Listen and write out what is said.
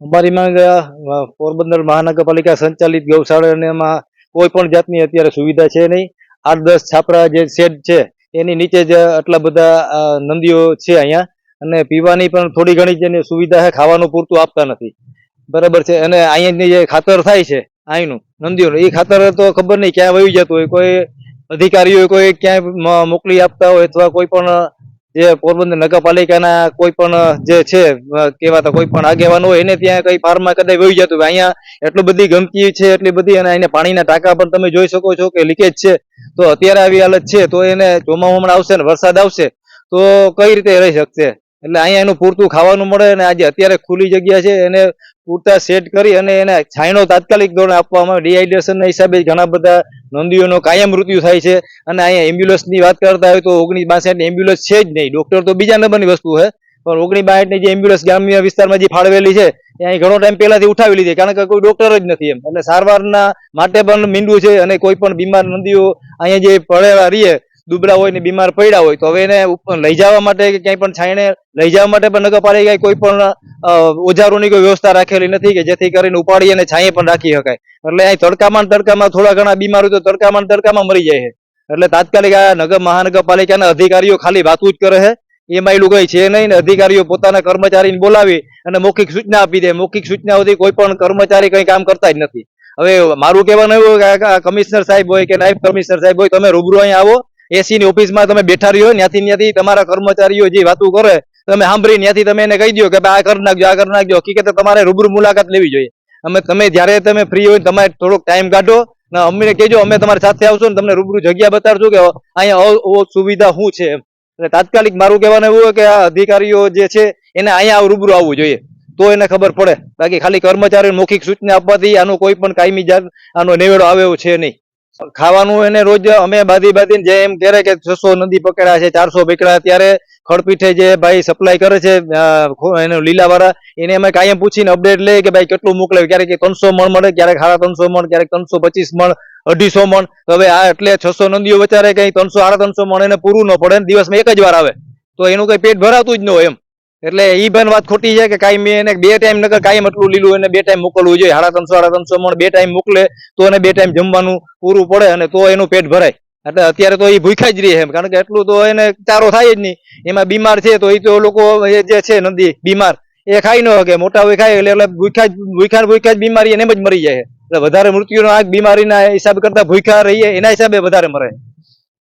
અમારી માંગ પોરબંદર મહાનગરપાલિકા સંચાલિત ગૌશાળામાં કોઈ પણ જાતની અત્યારે સુવિધા છે નહીં. આઠ દસ છાપરા જે શેડ છે, એની નીચે જ આટલા બધા નંદીઓ છે અહીંયા. અને પીવાની પણ થોડી ઘણી જેની સુવિધા છે, ખાવાનું પૂરતું આપતા નથી. બરાબર છે, અને અહીંયાની જે ખાતર થાય છે, અહીંનું, નંદીઓનું, એ ખાતર તો ખબર નહીં ક્યાં વહી જતું હોય, કોઈ અધિકારીઓ કોઈ ક્યાંય મોકલી આપતા હોય અથવા કોઈ પણ જે પોરબંદર નગરપાલિકાના કોઈ પણ જે છે કેવા કહેવાતા કોઈ પણ આગેવાન હોય, એને ત્યાં કઈ ફાર્મમાં કદાચ વહી જતું હોય. અહીંયા એટલી બધી ગમતી છે, એટલી બધી, અને અહીંયા પાણીના ટાંકા પણ તમે જોઈ શકો છો કે લીકેજ છે. તો અત્યારે આવી હાલત છે, તો એને ચોમાસું હમણાં આવશે ને, વરસાદ આવશે, તો કઈ રીતે રહી શકશે? એટલે અહીંયા એનું પૂરતું ખાવાનું મળે અને આજે અત્યારે ખુલ્લી જગ્યા છે, એને પૂરતા સેટ કરી અને એને છાંયડો તાત્કાલિક ધોરણે આપવામાં ડિહાઇડ્રેશનના હિસાબે ઘણા બધા નોંધીઓનો કાયમ મૃત્યુ થાય છે. અને અહીંયા એમ્બ્યુલન્સની વાત કરતા હોય તો ઓગણીસ બાસઠ એમ્બ્યુલન્સ છે જ નહીં. ડોક્ટર તો બીજા નંબરની વસ્તુ છે, પણ ઓગણીસ બાસઠની જે એમ્બ્યુલન્સ ગ્રામ્ય વિસ્તારમાં જે ફાળવેલી છે, એ અહીં ઘણો ટાઈમ પહેલાથી ઉઠાવી લીધી કારણ કે કોઈ ડોક્ટર જ નથી એમ. અને સારવારના માટે પણ મીંડું છે અને કોઈ પણ બીમાર નદીઓ અહીંયા જે પડેલા રહીએ દુબળા હોય ને બીમાર પડ્યા હોય તો હવે એને લઈ જવા માટે કે ક્યાંય પણ છાંયણે લઈ જવા માટે પણ નગરપાલિકાએ કોઈ પણ ઓજારોની કોઈ વ્યવસ્થા રાખેલી નથી કે જેથી કરીને ઉપાડી અને છાંયે પણ રાખી શકાય. એટલે અહીં તડકામાં તડકામાં થોડા ઘણા બીમાર હોય તો તડકામાં તડકામાં મરી જાય છે. એટલે તાત્કાલિક આ નગર મહાનગરપાલિકાના અધિકારીઓ ખાલી વાતું જ કરે છે. એમાં એ લોકો છે નહીં ને અધિકારીઓ પોતાના કર્મચારીને બોલાવી અને મૌખિક સૂચના આપી દે. મૌખિક સૂચનાઓથી કોઈ પણ કર્મચારી કંઈ કામ કરતા જ નથી. હવે મારું કહેવાનું એવું કે કમિશનર સાહેબ હોય કે નાયબ કમિશનર સાહેબ હોય, તમે રૂબરૂ અહીંયા આવો. એસી ની ઓફિસમાં તમે બેઠા રહ્યો ત્યાંથી ત્યાંથી તમારા કર્મચારીઓ જે વાતો કરે, તમે સાંભળી ત્યાંથી તમે એને કહી દો કે આ કરી નાખજો, આ કરી નાખજો. હકીકતે તમારે રૂબરૂ મુલાકાત લેવી જોઈએ. અમે, તમે જ્યારે તમે ફ્રી હોય તમારે થોડોક ટાઈમ કાઢો, ને અમને કહેજો, અમે તમારી સાથે આવશું તમને રૂબરૂ જગ્યા બતાડશું કે અહીંયા સુવિધા શું છે એટલે તાત્કાલિક મારું કહેવાનું એવું હોય કે આ અધિકારીઓ જે છે, એને અહીંયા રૂબરૂ આવવું જોઈએ. તો એને ખબર પડે. બાકી ખાલી કર્મચારીઓ મૌખિક સૂચના આપવાથી આનો કોઈ પણ કાયમી જાત, આનો નિવેડો આવે એવો છે નહીં. ખાવાનું એને રોજ અમે બાંધી બાંધીને જે એમ ક્યારે કે છસો નદી પકડ્યા છે, ચારસો પકડ્યા ત્યારે ખડપીઠે જે ભાઈ સપ્લાય કરે છે એને લીલાવાળા, એને અમે કાયમ પૂછીને અપડેટ લઈએ કે ભાઈ કેટલું મોકલે ક્યારેક ત્રણસો મણ મળે, ક્યારેક સાડા ત્રણસો મણ, ક્યારેક ત્રણસો પચીસ મણ, અઢીસો મણ. હવે આ એટલે છસો નદીઓ વચારે કઈ ત્રણસો, સાડા ત્રણસો મણ એને પૂરું ન પડે દિવસમાં એક જ વાર આવે. તો એનું કઈ પેટ ભરાતું જ ન હોય એમ. એટલે ઈ પણ વાત ખોટી છે કે કાયમ એને બે ટાઈમ નકર કાયમ એટલું લીલું એને બે ટાઈમ મોકલવું જોઈએ. સાડા ત્રણસો સાડા ત્રણસો મણ બે ટાઈમ મોકલે તો એને બે ટાઈમ જમવાનું પૂરું પડે અને તો એનું પેટ ભરાય. એટલે અત્યારે તો એ ભૂખ્યા જ રહે એમ. કારણ કે એટલું તો એને ચારો થાય જ નહીં. એમાં બીમાર છે તો એ તો લોકો જે છે નદી, બીમાર, એ ખાઈ ન શકે. મોટા હોય ખાય એટલે ભૂખ્યા ભૂખ્યા ભૂખ્યા જ બીમારી એને જ મરી જાય એટલે વધારે મૃત્યુનો આ બીમારીના હિસાબ કરતા ભૂખ્યા રહીએ એના હિસાબે વધારે મરે.